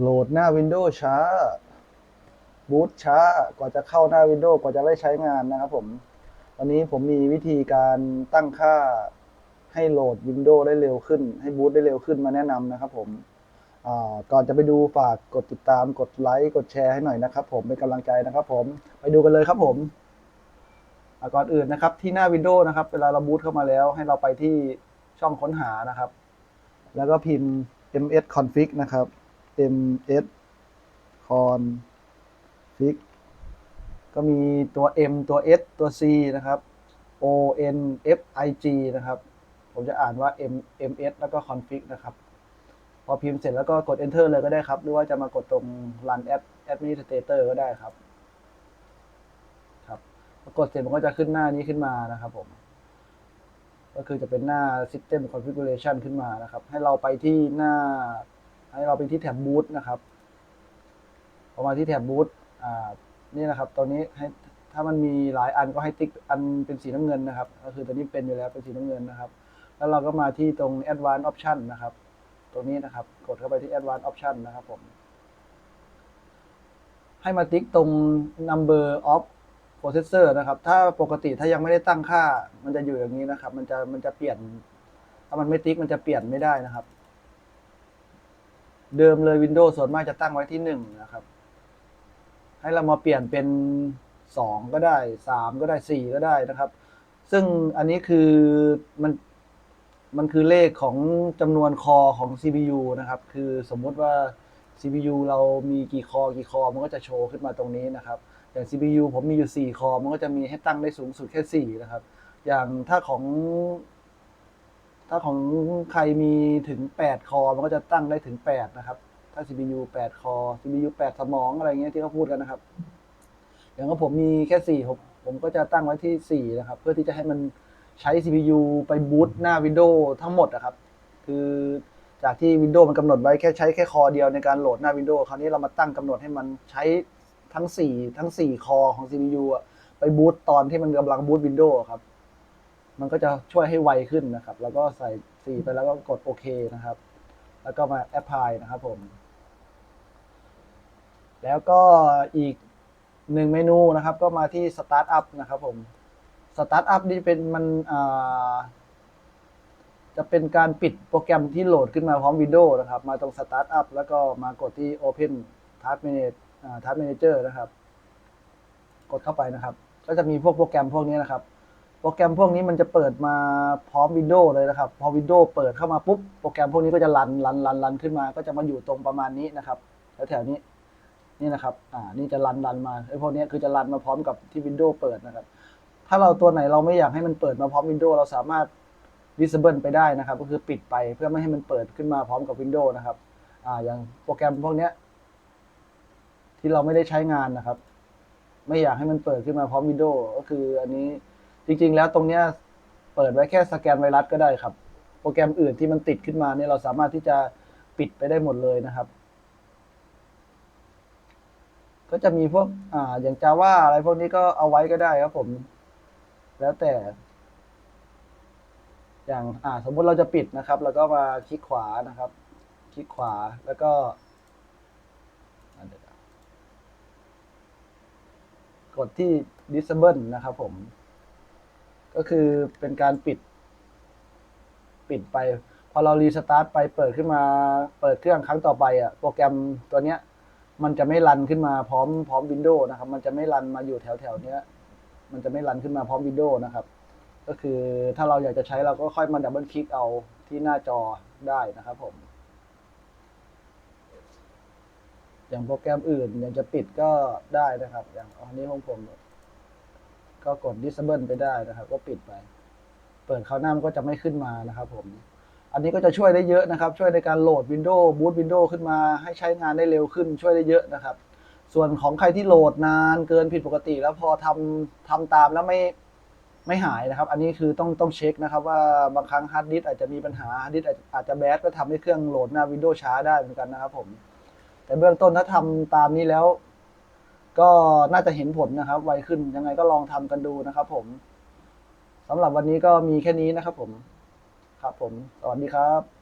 โหลดหน้า Windows ช้า บูตช้ากว่าจะเข้าหน้า Windows กว่าจะได้ใช้งานนะครับผม วันนี้ผมมีวิธีการตั้งค่าให้โหลด Windows ได้เร็วขึ้น ให้บูตได้เร็วขึ้นมาแนะนำนะครับผมก่อนจะไปดูฝากกดติดตามกดไลค์กดแชร์ให้หน่อยนะครับผมเป็นกำลังใจนะครับผมไปดูกันเลยครับผมก่อนอื่นนะครับที่หน้า Windows นะครับ เวลาเราบูตเข้ามาแล้ว ให้เราไปที่ช่องค้นหานะครับ แล้วก็พิมพ์ ms config นะครับ ms config ก็มีตัว M ตัว S ตัว C นะครับ O N F I G นะครับ ผมจะอ่านว่า M M S แล้วก็ config นะครับ พอพิมพ์เสร็จแล้วก็กด enter เลยก็ได้ครับ หรือว่าจะมากดตรง run app administrator ก็ได้ครับ ครับพอกดเสร็จมันก็จะขึ้นหน้านี้ขึ้นมานะครับผม ก็คือจะเป็นหน้า system configuration ขึ้นมานะครับ ให้เราไปที่หน้า ให้เราไปที่แท็บ boot นะครับพอมาที่แท็บ boot อ่านี่นะครับตัวนี้ให้ถ้ามันมีหลายอันก็ให้ติ๊กอันเป็นสีน้ำเงินนะครับ ก็คือตัวนี้เป็นอยู่แล้วเป็นสีน้ำเงินนะครับ แล้วเราก็มาที่ตรง advanced option นะครับ ตรงนี้นะครับ กดเข้าไปที่ advanced option นะครับผม ให้มาติ๊กตรง number of processor นะครับ ถ้าปกติถ้ายังไม่ได้ตั้งค่า มันจะอยู่อย่างนี้นะครับ มันจะมันจะเปลี่ยน ถ้ามันไม่ติ๊กมันจะเปลี่ยนไม่ได้นะครับ เดิมเลย Windows ส่วนมากจะตั้งไว้ที่หนึ่งนะครับ ให้เรามาเปลี่ยนเป็นสองก็ได้สามก็ได้สี่ก็ได้นะครับ ซึ่งอันนี้คือมันมันคือเลขของจำนวนคอของ CPU นะครับ คือสมมติว่า CPU เรามีกี่คอกี่คอมันก็จะโชว์ขึ้นมาตรงนี้นะครับอย่าง CPU ผมมีอยู่ 4 คอมันก็จะมีให้ตั้งได้สูงสุดแค่ 4 นะครับ อย่างถ้าของ ถ้าของใครมีถึง 8 คอ มันก็จะตั้งได้ถึง 8 นะครับ ถ้า CPU 8 คอ CPU 8 สมองอะไรเงี้ยที่เขาพูดกันนะครับ อย่างของผมมีแค่ 4 ผมผมก็จะตั้งไว้ที่ 4 นะครับ เพื่อที่จะให้มันใช้ CPU ไปบูตหน้า Windows ทั้งหมดนะครับ คือจากที่ Windows มันกำหนดไว้แค่ใช้แค่คอเดียวในการโหลดหน้า Windows คราวนี้เรามาตั้งกำหนดให้มันใช้ทั้ง 4 ทั้ง 4 คอของ CPU อะไปบูตตอนที่มันกำลังบูต Windows ครับ มันก็จะช่วยให้ไวขึ้นนะครับ แล้วก็ใส่4ไปแล้วก็กดโอเคนะครับ แล้วก็มา apply นะครับผม แล้วก็อีกหนึ่งเมนูนะครับ ก็มาที่ start up นะครับผม start up นี่เป็นมันจะเป็นการปิดโปรแกรมที่โหลดขึ้นมาพร้อม Windows นะครับ มาตรง Start Up แล้วก็มากดที่ Open Task Manager อ่า Task Manager นะครับ กดเข้าไปนะครับ ก็จะมีพวกโปรแกรมพวกนี้นะครับ โปรแกรมพวกนี้มันจะเปิดมาพร้อม Windows เลยนะครับ พอ Windows เปิดเข้ามาปุ๊บ โปรแกรมพวกนี้ก็จะรันรันรันรันขึ้นมา ก็จะมาอยู่ตรงประมาณนี้นะครับแถวๆนี้นี่นะครับ อ่า นี่จะรันรันมาไอ้พวกนี้คือจะรันมาพร้อมกับที่ Windows เปิดนะครับ ถ้าเราตัวไหนเราไม่อยากให้มันเปิดมาพร้อม Windows เราสามารถ visible ไปได้นะครับ ก็คือปิดไปเพื่อไม่ให้มันเปิดขึ้นมาพร้อมกับ Windows นะครับ อ่า อย่างโปรแกรมพวกนี้ที่เราไม่ได้ใช้งานนะครับ ไม่อยากให้มันเปิดขึ้นมาพร้อม Windows ก็คืออันนี้ จริงๆ แล้วตรงเนี้ยเปิดไว้แค่สแกนไวรัสก็ได้ครับ โปรแกรมอื่นที่มันติดขึ้นมาเนี่ยเราสามารถที่จะปิดไปได้หมดเลยนะครับ ก็จะมีพวกอ่าอย่าง Java อะไรพวกนี้ก็เอาไว้ก็ได้ครับผม แล้วแต่ อย่างอ่าสมมุติเราจะปิดนะครับ แล้วก็มาคลิกขวานะครับ คลิกขวาแล้วก็กดที่ disable นะครับผม ก็คือเป็นการปิด ปิดไป พอเรารีสตาร์ทไปเปิดขึ้นมา เปิดเครื่องครั้งต่อไปอะโปรแกรมตัวเนี้ย มันจะไม่รันขึ้นมาพร้อมพร้อม Windows นะครับ มันจะไม่รันมาอยู่แถวแถวเนี้ย มันจะไม่รันขึ้นมาพร้อม Windows นะครับ ก็คือถ้าเราอยากจะใช้เราก็ค่อยมาดับเบิลคลิกเอาที่หน้าจอได้นะครับผม อย่างโปรแกรมอื่นอยากจะปิดก็ได้นะครับ อย่างอันนี้ของผม ก็กด disable ไปได้นะครับ ก็ปิดไป เปิดคราวหน้ามันก็จะไม่ขึ้นมานะครับผมอันนี้ก็จะช่วยได้เยอะนะครับ ช่วยในการโหลด Windows Boot Windows ขึ้นมา ให้ใช้งานได้เร็วขึ้น ช่วยได้เยอะนะครับ ส่วนของใครที่โหลดนานเกินผิดปกติ แล้วพอทำทำตามแล้วไม่ไม่หายนะครับ อันนี้คือต้องต้องเช็คนะครับ ว่าบางครั้งฮาร์ดดิสอาจจะมีปัญหาฮาร์ดดิสอาจจะแบดก็ทำให้เครื่องโหลดหน้า Windows ช้าได้เหมือนกันนะครับผม แต่เบื้องต้นถ้าทำตามนี้แล้ว ก็น่าจะเห็นผลนะครับ ไวขึ้นยังไงก็ลองทำกันดูนะครับ ผมสำหรับวันนี้ก็มีแค่นี้นะครับ ผม ครับ ผม สวัสดีครับ